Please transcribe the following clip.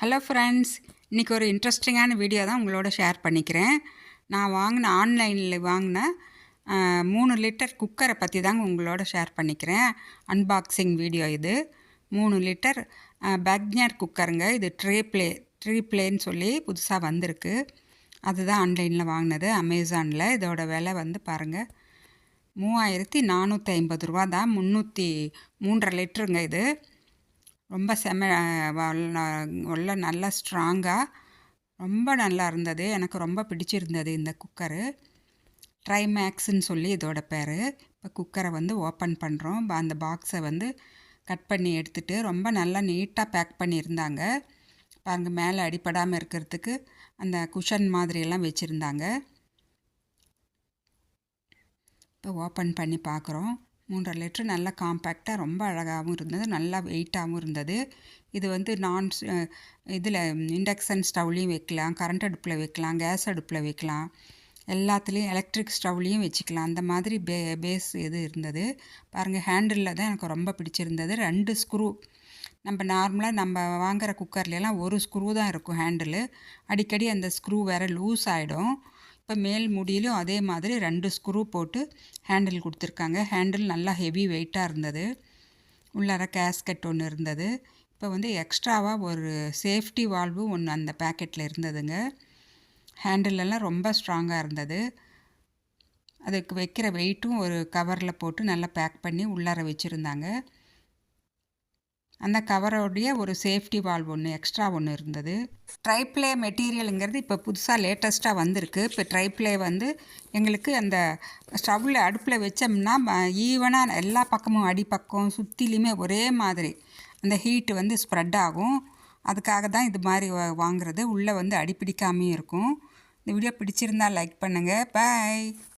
Hello friends இன்றைக்கி ஒரு இன்ட்ரெஸ்டிங்கான வீடியோ தான் உங்களோட ஷேர் பண்ணிக்கிறேன். நான் வாங்கின ஆன்லைனில் வாங்கின மூணு லிட்டர் குக்கரை பற்றி தாங்க உங்களோட ஷேர் பண்ணிக்கிறேன். அன்பாக்சிங் வீடியோ இது. மூணு லிட்டர் பேக்ஞர் குக்கருங்க இது ட்ரே ப்ளே ட்ரீ ப்ளேன்னு சொல்லி புதுசாக வந்திருக்கு. அதுதான் ஆன்லைனில் வாங்கினது அமேசானில் இதோட விலை வந்து பாருங்கள் மூவாயிரத்தி நானூற்றி ஐம்பது ரூபா தான். முந்நூற்றி மூன்றரை லிட்டருங்க இது. ரொம்ப செம உள்ள நல்லா ஸ்ட்ராங்காக ரொம்ப நல்லா இருந்தது. எனக்கு ரொம்ப பிடிச்சிருந்தது இந்த குக்கரு ட்ரைமேக்ஸ்ன்னு சொல்லி இதோட பேர். இப்போ குக்கரை வந்து ஓப்பன் பண்ணுறோம் அந்த பாக்ஸை வந்து கட் பண்ணி எடுத்துட்டு ரொம்ப நல்லா நீட்டாக பேக் பண்ணியிருந்தாங்க. பாருங்கள் மேலே அடிபடாமல் இருக்கிறதுக்கு அந்த குஷன் மாதிரியெல்லாம் வச்சுருந்தாங்க. இப்போ ஓப்பன் பண்ணி பார்க்குறோம் மூன்றரை லிட்ரு நல்லா காம்பேக்டாக ரொம்ப அழகாகவும் இருந்தது. நல்லா வெயிட்டாகவும் இருந்தது. இது வந்து நான் இதில் இண்டக்ஷன் ஸ்டவ்லேயும் வைக்கலாம் கரண்ட் அடுப்பில் வைக்கலாம் கேஸ் அடுப்பில் வைக்கலாம். எல்லாத்துலேயும் எலக்ட்ரிக் ஸ்டவ்லேயும் வச்சுக்கலாம். அந்த மாதிரி பே பேஸ் இது இருந்தது. பாருங்கள் ஹேண்டிலில் தான் எனக்கு ரொம்ப பிடிச்சிருந்தது. ரெண்டு ஸ்க்ரூ நம்ம நார்மலாக நம்ம வாங்குகிற குக்கர்லாம் ஒரு ஸ்க்ரூ தான் இருக்கும் ஹேண்டிலு அடிக்கடி அந்த ஸ்க்ரூ வேறு லூஸ் ஆகிடும் இப்போ மேல் முடியிலும் அதே மாதிரி ரெண்டு ஸ்க்ரூ போட்டு ஹேண்டில் கொடுத்துருக்காங்க. ஹேண்டில் நல்லா ஹெவி வெயிட்டாக இருந்தது. உள்ளார கேஸ்கட் ஒன்று இருந்தது. இப்போ வந்து எக்ஸ்ட்ராவாக ஒரு சேஃப்டி வால்வு ஒன்று அந்த பேக்கெட்டில் இருந்ததுங்க. ஹேண்டிலெல்லாம் ரொம்ப ஸ்ட்ராங்காக இருந்தது. அதுக்கு வைக்கிற வெயிட்டும் ஒரு கவரில் போட்டு நல்லா பேக் பண்ணி உள்ளார வச்சுருந்தாங்க. அந்த கவரோடைய ஒரு சேஃப்டி வால்வ் ஒன்று எக்ஸ்ட்ரா ஒன்று இருந்தது. ட்ரைப்ளே மெட்டீரியலுங்கிறது இப்போ புதுசாக லேட்டஸ்ட்டாக வந்திருக்கு. இப்போ ட்ரைப்ளே வந்து எங்களுக்கு அந்த ஸ்டவ்வில் அடுப்பில் வச்சோம்னா ஈவனாக எல்லா பக்கமும் அடிப்பக்கம் சுற்றிலையுமே ஒரே மாதிரி அந்த ஹீட்டு வந்து ஸ்ப்ரெட் ஆகும். அதுக்காக தான் இது மாதிரி வாங்குறது. உள்ளே வந்து அடிப்பிடிக்காமையும் இருக்கும். இந்த வீடியோ பிடிச்சிருந்தா லைக் பண்ணுங்கள் பாய்